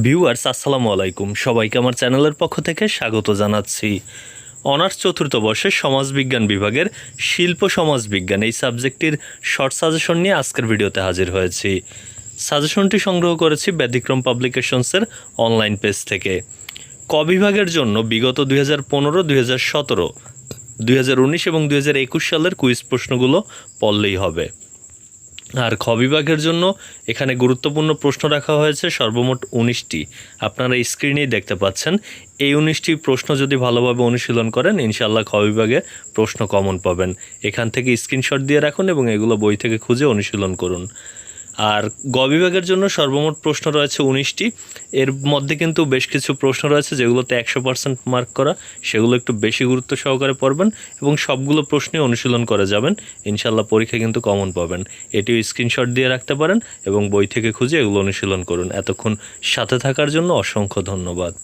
Viewers, আসসালামু আলাইকুম। সবাইকে আমার চ্যানেলের পক্ষ থেকে স্বাগত জানাচ্ছি। অনার্স চতুর্থ বর্ষের সমাজবিজ্ঞান বিভাগের শিল্প সমাজবিজ্ঞান এই সাবজেক্টটির শর্ট সাজেশন নিয়ে আজকের ভিডিওতে হাজির হয়েছি। সাজেশনটি সংগ্রহ করেছি ব্যতিক্রম পাবলিকেশনসের অনলাইন পেজ থেকে। ক বিভাগের জন্য বিগত দুই হাজার পনেরো, দুই হাজার সতেরো, দুই হাজার উনিশ এবং দুই হাজার একুশ সালের কুইজ প্রশ্নগুলো পড়লেই হবে। আর খ বিভাগের জন্য এখানে গুরুত্বপূর্ণ প্রশ্ন রাখা হয়েছে, সর্বমোট উনিশটি। আপনারা স্ক্রিনেই দেখতে পাচ্ছেন। এই উনিশটি প্রশ্ন যদি ভালোভাবে অনুশীলন করেন ইনশাল্লাহ খ বিভাগে প্রশ্ন কমন পাবেন। এখান থেকে স্ক্রিনশট দিয়ে রাখুন এবং এগুলো বই থেকে খুঁজে অনুশীলন করুন। আর গ বিভাগের জন্য সর্বমোট প্রশ্ন রয়েছে উনিশটি। এর মধ্যে কিন্তু বেশ কিছু প্রশ্ন রয়েছে যেগুলোতে একশো পার্সেন্ট মার্ক করা, সেগুলো একটু বেশি গুরুত্ব সহকারে পড়বেন এবং সবগুলো প্রশ্নই অনুশীলন করে যাবেন। ইনশাল্লাহ পরীক্ষা কিন্তু কমন পাবেন। এটিও স্ক্রিনশট দিয়ে রাখতে পারেন এবং বই থেকে খুঁজে এগুলো অনুশীলন করুন। এতক্ষণ সাথে থাকার জন্য অসংখ্য ধন্যবাদ।